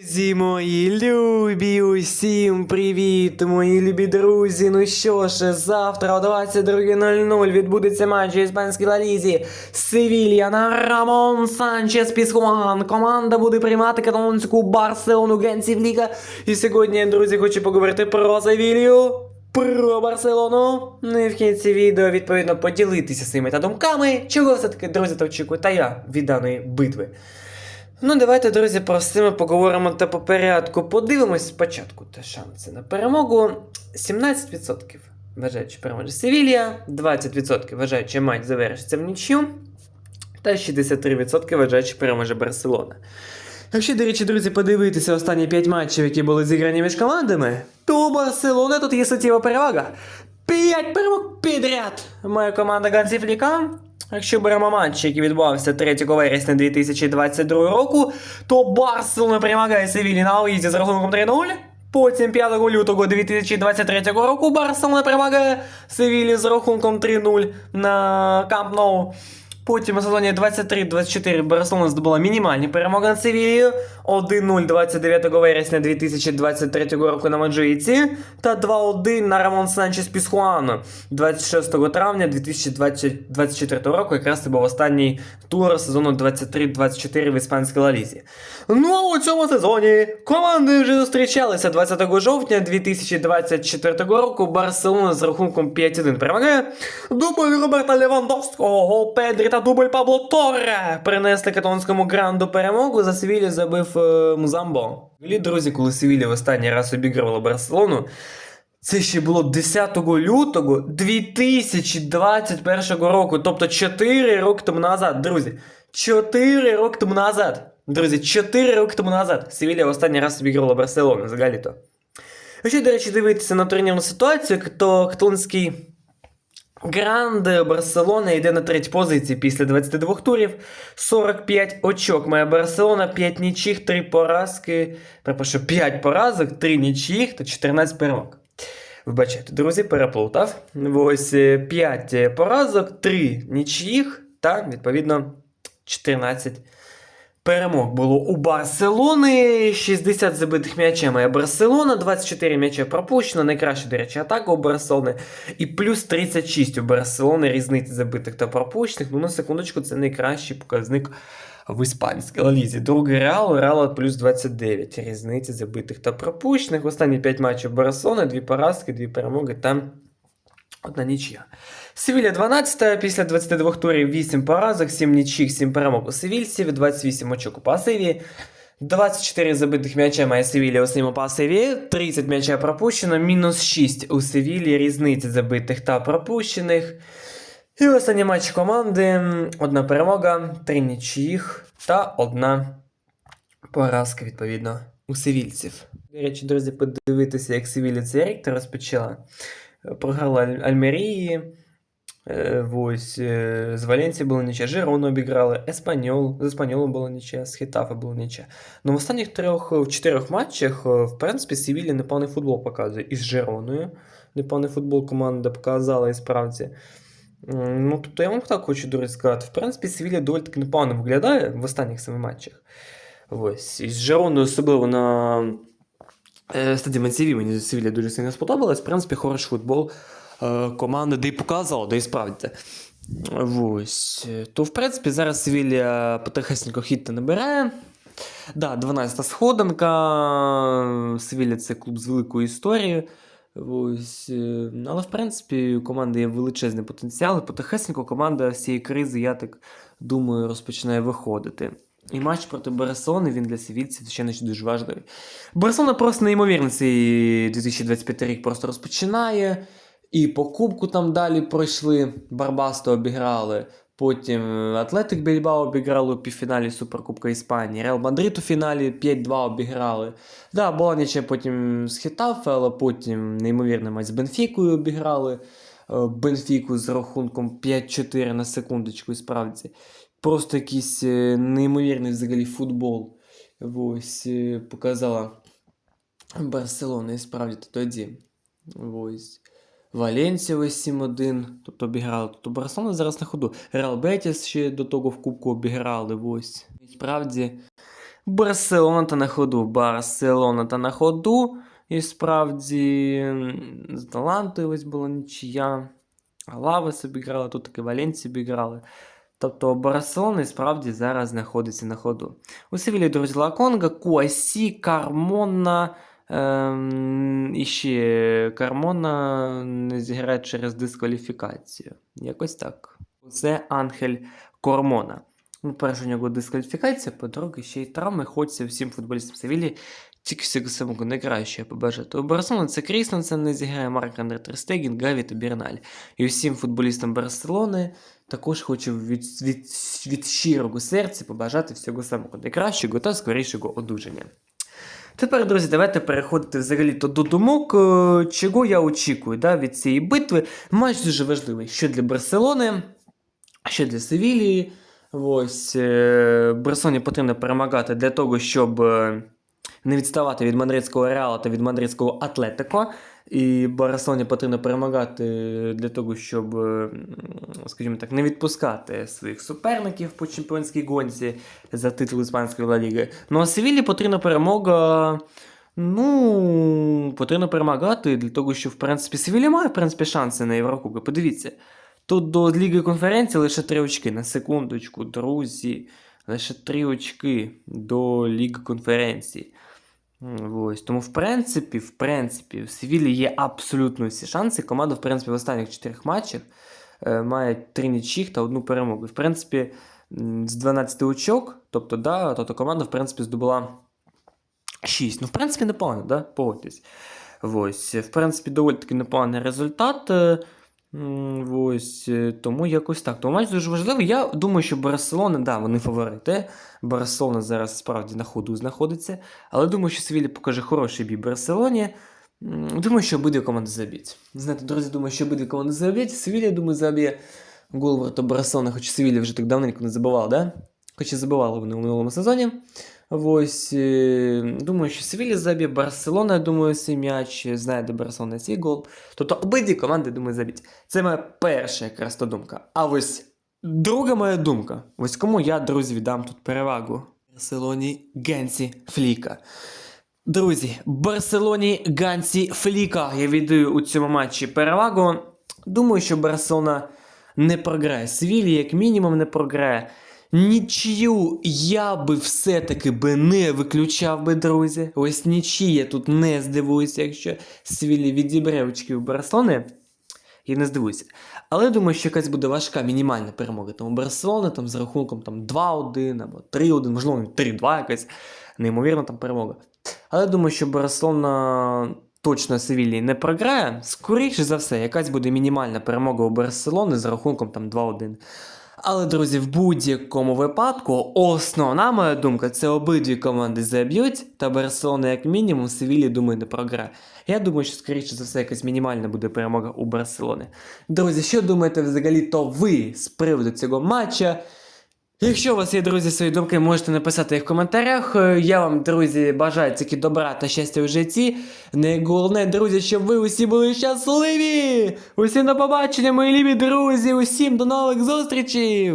Друзі мої любі, усім привіт, мої любі друзі. Ну що ж, завтра о 22.00 відбудеться матч іспанській лалізі. Севілья на Рамон Санчес Пісхуан. Команда буде приймати каталонську Барселону Генсів Ліга. І сьогодні, друзі, хочу поговорити про Севілью. Про Барселону. Ну і в кінці відео, відповідно, поділитися своїми та думками, чого все-таки, друзі, та очікує та я від даної битви. Ну, давайте, друзі, про все ми поговоримо та по порядку. Подивимось спочатку та шанси на перемогу. 17% вважаючи переможе Севілья, 20% вважаючи матч завершиться в нічю, та 63% вважаючи переможе Барселона. Якщо, до речі, друзі, подивитися останні 5 матчів, які були зіграні між командами, то у Барселони тут є суттєва перевага. 5 перемог підряд має команда Ганзіфліка. Якщо беремо матч, який відбувався 3 вересня 2022 року, то Барселона перемагає Севілі на уїзді з рахунком 3-0. Потім 5 лютого 2023 року Барселона перемагає Севілі з рахунком 3-0 на Камп Ноу. Потім у сезоні 23-24 Барселона здобула мінімальні перемоги над Севілією 1-0 29 вересня 2023 року на Маджуїці та 2-1 на Рамон Санчес Пісхуану 26 травня 2024 року. Якраз це був останній тур сезону 23-24 в іспанській лалізі. Ну а у цьому сезоні команди вже зустрічалися 20 жовтня 2024 року. Барселона з рахунком 5-1 перемагає. Дубль Роберта Левандовського, гол Педрі та дубль Пабло Торре принесли каталонському гранду перемогу. За Севілі забив е, Музамбо. Взагалі, друзі, коли Севілі в останній раз обігрувала Барселону. Це ще було 10 лютого 2021 року, тобто 4 роки тому назад, друзі. 4 роки тому назад. Друзі, 4 роки тому назад Севілія в останній раз обігрувала Барселону взагалі-то. Якщо, до речі, дивитися на турнірну ситуацію, то каталонський Гранд Барселона йде на третій позиції після 22 турів. 45 очок має Барселона, 5 нічих, 3 поразки. Перепрошую, 5 поразок, 3 нічих та 14 перемог. Вибачайте, друзі, переплутав. Ось 5 поразок, 3 нічиїх та, відповідно, 14 перемог було у Барселони. 60 забитих м'ячей має Барселона, 24 м'яча пропущено. Найкраща, до речі, атака у Барселони. І плюс 36 у Барселони різниці забитих та пропущених. Ну, на секундочку, це найкращий показник в іспанській лалізі. Другий Реал, Реала плюс 29 різниці забитих та пропущених. Останні 5 матчів Барселони, 2 поразки, 2 перемоги та одна нічия. Севілля 12 після 22 турів 8 поразок, 7 нічих, 7 перемог у Севільців, 28 очок у пасиві. 24 забитих м'яча має Севілля у своєму пасиві, 30 м'яча пропущено, мінус 6 у Севілі, різниці забитих та пропущених. І останній матч команди: одна перемога, три нічиїх та одна поразка, відповідно, у севільців. До речі, друзі, подивитися, як Севілля цей рік розпочала. Програла Аль- Альмерії. Е, Ось е, з Валенції була нічия, Жирону обіграли, Еспаньол, з Еспаньолом була нічия, з Хітафа була нічия. Ну в останніх трьох, в чотирьох матчах, е, в принципі, Севілля непоганий футбол показує. І з Жироною непоганий футбол команда показала і справді. Ну, тобто я вам так хочу друзі сказати. В принципі, Севілля доволі таки непогано виглядає в останніх семи матчах. Ось. І з Жироною особливо на е, стадії Мансіві мені Севілля дуже сильно сподобалась. В принципі, хороший футбол е, команди, де й показала, де й справді. Ось. То, в принципі, зараз Севілля потихесенько хід не набирає. Да, 12-та сходинка. Севілля це клуб з великою історією. Ось, е, але в принципі у команди є величезний потенціал, потихесенько команда з цієї кризи, я так думаю, розпочинає виходити. І матч проти Барселони він для севільців ще не дуже важливий. Барселона просто неймовірно цей 2025 рік просто розпочинає. І по кубку там далі пройшли, Барбасто обіграли. Потім Атлетик Більбао обіграли у півфіналі Суперкубка Іспанії. Реал Мадрид у фіналі 5-2 обіграли. Да, була потім з Хетафе, але потім неймовірний матч з Бенфікою обіграли. Е, Бенфіку з рахунком 5-4 на секундочку, справді. Просто якийсь е, неймовірний взагалі футбол. Ось е, показала Барселона, і справді тоді. Ось. Валенсія ось 7-1, тобто обіграли. Тобто Барселона зараз на ходу. Реал Бетіс ще до того в Кубку обіграли. Ось. І справді Барселона та на ходу. Барселона та на ходу. І справді з Талантою ось була нічия. Лавес обіграли, тут таки Валенцію обіграли. Тобто Барселона і справді зараз знаходиться на ходу. У Севілі, друзі, Лаконга, Куасі, Кармона. Ем, і ще Кармона не зіграє через дискваліфікацію. Якось так. Це Анхель Кормона. Ну, перше, у нього дискваліфікація, по-друге, ще й травми. Хочеться всім футболістам Севілі тільки всього самого найкращого побажати. У Барселони це Крісненсен не зіграє Марк Андре Терстеген, Гаві та Бірналь. І всім футболістам Барселони також хочу від, від, від щирого серця побажати всього самого найкращого та скорішого одужання. Тепер, друзі, давайте переходити взагалі то до думок, е, чого я очікую да, від цієї битви. Матч дуже важливий, що для Барселони, що для Севілії. Ось е, Барселоні потрібно перемагати для того, щоб е, не відставати від мадридського Реала та від мадридського Атлетико. І Барселоні потрібно перемагати для того, щоб, е, скажімо так, не відпускати своїх суперників по чемпіонській гонці за титул Іспанської Ла Ліги. Ну а Севілі потрібна перемога. Ну, потрібно перемагати для того, що, в принципі, Севілі має, в принципі, шанси на Єврокубки. Подивіться. Тут до Ліги конференції лише три очки. На секундочку, друзі. Лише три очки до Ліги конференції. Ось. Тому, в принципі, в принципі, в Севілі є абсолютно всі шанси. Команда, в принципі, в останніх чотирьох матчах е, має три нічих та одну перемогу. В принципі, з 12 очок, тобто, да, тобто команда, в принципі, здобула 6. Ну, в принципі, непогано, да? Погодьтесь. Ось, в принципі, доволі таки непоганий результат. Ось, е, тому якось так. Тому матч дуже важливий. Я думаю, що Барселона, да, вони фаворити. Барселона зараз справді на ходу знаходиться. Але думаю, що Севілі покаже хороший бій Барселоні. Думаю, що обидві команди заб'ють. Знаєте, друзі, думаю, що обидві команди заб'ють. Севілі, думаю, заб'є гол Барселона, хоч Севілі вже так давненько не забивав, да? Хоч і забивали вони у минулому сезоні. Ось, е, думаю, що Севілі заб'є, Барселона, я думаю, свій м'яч знає, де Барселона свій гол. Тобто обидві команди, думаю, заб'ють. Це моя перша якраз та думка. А ось друга моя думка. Ось кому я, друзі, віддам тут перевагу. Барселоні Генсі Фліка. Друзі, Барселоні Гансі Фліка я віддаю у цьому матчі перевагу. Думаю, що Барселона не програє. Севілі, як мінімум, не програє. Нічию я би все-таки би не виключав би, друзі. Ось нічия тут не здивуюся, якщо Севілі відібре у Барселони. Я не здивуюся. Але думаю, що якась буде важка мінімальна перемога. Тому Барселона там з рахунком там 2-1 або 3-1, можливо, 3-2 якась неймовірна там перемога. Але думаю, що Барселона точно Севілії не програє. Скоріше за все, якась буде мінімальна перемога у Барселони з рахунком там 2-1. Але, друзі, в будь-якому випадку, основна моя думка, це обидві команди заб'ють, та Барселона, як мінімум, Севілі, думаю, не програє. Я думаю, що скоріше за все якась мінімальна буде перемога у Барселони. Друзі, що думаєте взагалі то ви з приводу цього матча? Якщо у вас є, друзі, свої думки, можете написати їх в коментарях. Е, Я вам, друзі, бажаю тільки добра та щастя у житті. Найголовне, друзі, щоб ви усі були щасливі! Усім до побачення, мої любі друзі! Усім до нових зустрічей!